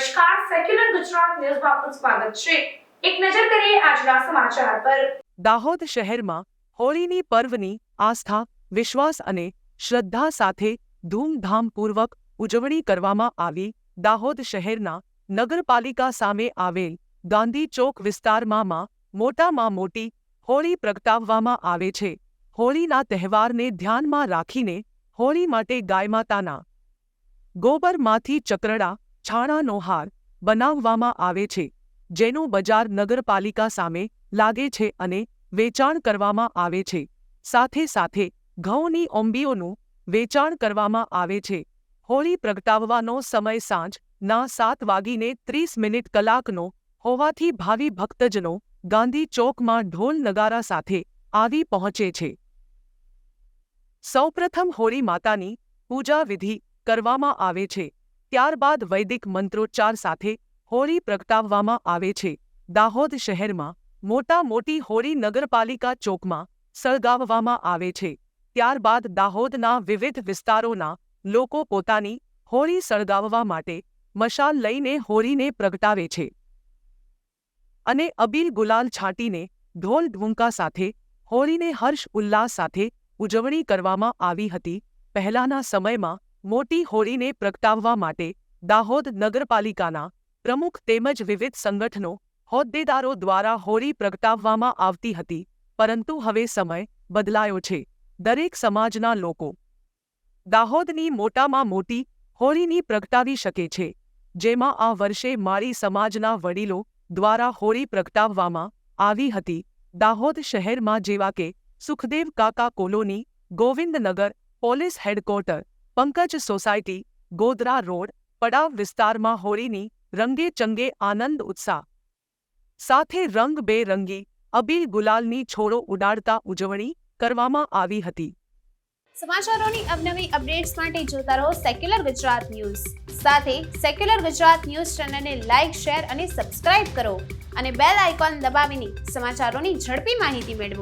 નમસ્કાર. સેક્યુલર ગુજરાત ન્યૂઝમાં આપનું સ્વાગત છે. એક નજર કરીએ આજના સમાચાર પર. દાહોદ શહેરમાં હોળીની પર્વની આસ્થા, વિશ્વાસ અને શ્રદ્ધા સાથે ધૂમધામપૂર્વક ઉજવણી કરવામાં આવી. દાહોદ શહેરના નગરપાલિકા સામે આવેલ ગાંધી ચોક વિસ્તારમાં મોટામાં મોટી હોળી પ્રગટાવવામાં આવે છે. હોળીના તહેવારને ધ્યાનમાં રાખીને હોળી માટે ગાયમાતાના ગોબરમાંથી ચક્રડા છાણાનો હાર બનાવવામાં આવે છે, જેનું બજાર નગરપાલિકા સામે લાગે છે અને વેચાણ કરવામાં આવે છે. સાથે સાથે ઘઉંની ઓંબીઓનું વેચાણ કરવામાં આવે છે. હોળી પ્રગટાવવાનો સમય સાંજ ના સાત વાગીને ત્રીસ મિનિટ કલાકનો હોવાથી ભાવિ ભક્તજનો ગાંધી ચોકમાં ઢોલ નગારા સાથે આવી પહોંચે છે. સૌપ્રથમ હોળી માતાની પૂજા વિધિ કરવામાં આવે છે. ત્યારબાદ વૈદિક મંત્રોચ્ચાર સાથે હોળી પ્રગટાવવામાં આવે છે. દાહોદ શહેરમાં મોટા મોટી હોળી નગરપાલિકા ચોકમાં સળગાવવામાં આવે છે. ત્યારબાદ દાહોદના વિવિધ વિસ્તારોના લોકો પોતાની હોળી સળગાવવા માટે મશાલ લઈને હોળીને પ્રગટાવે છે. અને અબીલ ગુલાલ છાંટીને ઢોલ ઢૂંકા સાથે, હોળીને હર્ષ ઉલ્લાસ સાથે ઉજવણી કરવામાં આવી હતી. પહેલાના સમયમાં મોટી હોળીને પ્રગટાવવા માટે દાહોદ નગરપાલિકાના પ્રમુખ તેમજ વિવિધ સંગઠનો હોદ્દેદારો દ્વારા હોળી પ્રગટાવવામાં આવતી હતી, પરંતુ હવે સમય બદલાયો છે. દરેક સમાજના લોકો દાહોદની મોટામાં મોટી હોળીની પ્રગટાવી શકે છે, જેમાં આ વર્ષે માળી સમાજના વડીલો દ્વારા હોળી પ્રગટાવવામાં આવી હતી. દાહોદ શહેરમાં જેવા કે સુખદેવ કાકા colony, Govindnagar police headquarter Pankaj society, Godhra road, પડાવ વિસ્તારમાં હોળીની રંગે ચંગે આનંદ ઉત્સાહ. સાથે રંગ બેરંગી, અબીલ ગુલાલની છોડો ઉડાડતા ઉજવણી કરવામાં આવી હતી. સમાચારોની અવનવી અપડેટ્સ માટે જોતા રહો સેક્યુલર ગુજરાત ન્યૂઝ. સાથે સેક્યુલર ગુજરાત ન્યૂઝ ચેનલને લાઇક શેર અને સબસ્ક્રાઇબ કરો અને બેલ આઇકોન દબાવીને સમાચારોની ઝડપી માહિતી મેળવો.